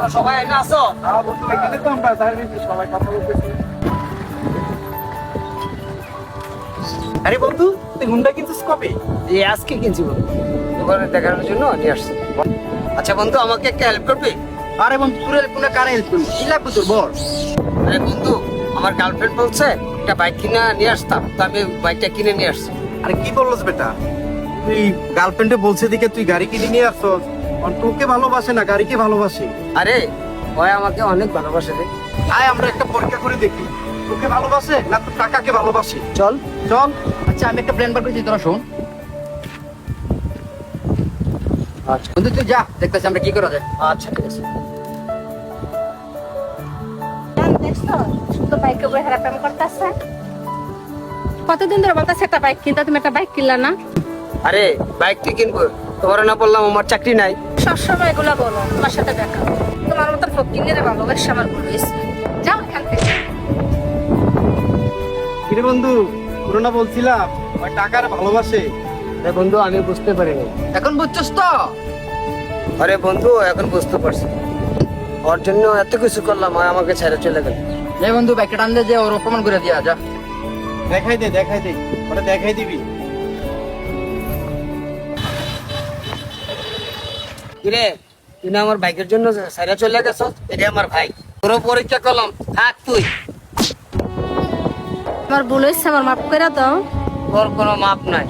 তোরা সবাই এনে আসো এখানে তো আমরা সবাই কথা বলতেছি আরে বন্ধু তুই হুন্ডা কিনছিস কবে? এই আজকে কিনছি বন্ধু। দোকানে দেখানোর জন্য নিয়ে আসছি। আচ্ছা বন্ধু আমাকে একটা হেল্প করবি? আরে বন্ধু তোর কোনো কারে হেল্প করবি? কি লাগবে তোর বল। আরে বন্ধু আমার গার্লফ্রেন্ড বলছে একটা বাইক কিনে নিয়ে আসতাম তো আমি বাইকটা কিনে নিয়ে আসছি। আরে কি বলছিস বেটা? তুই গার্লফ্রেন্ডে বলছে দিকে তুই গাড়ি কিনে নিয়ে আসছস। আর তোকে ভালোবাসে না গাড়িকে ভালোবাসে। আরে ওই আমাকে অনেক ভালোবাসে রে। আয় আমরা একটা পরীক্ষা করে দেখি। তোকে ভালোবাসে না তোর টাকাকে ভালোবাসে? চল। চল। আচ্ছা আমি একটা প্ল্যান বার করেছি তোরা শোন। আচ্ছা। বন্ধু তুই যা দেখতেছি আমরা কি করা যায়। আচ্ছা ঠিক আছে। কতদিন ধরে বলতেছে একটা বাইক কিনতে তুমি একটা বাইক কিনলা না? আরে বাইক তুই কিনবো? তোমার না বললাম আমার চাকরি নাই। সবসময় এগুলো বলো তোমার সাথে দেখা। তোমার মতো ফকিনের ভালোবাসা আমার বলেছে যাও এখান থেকে। কিরে বন্ধু করোনা বলছিলাম ওই টাকার ভালোবাসে। আরে বন্ধু আমি বুঝতে পারিনি। এখন বুঝছস তো? আরে বন্ধু এখন বুঝতে পারছি। ওর জন্য এত কিছু করলাম আর আমাকে ছেড়ে চলে গেল। এই বন্ধু বাইকটা টান দে যে ওর অপমান করে দিয়া যা। দেখাই দে দেখাই দে। ওটা দেখাই দিবি। কিরে তুই না আমার বাইকের জন্য ছেড়ে চলে গেছ? এটা আমার ভাই। তোর পরীক্ষা করলাম। থাক তুই। আমার বলেছে আমার মাফ করে দাও। তোর কোনো মাপ নাই।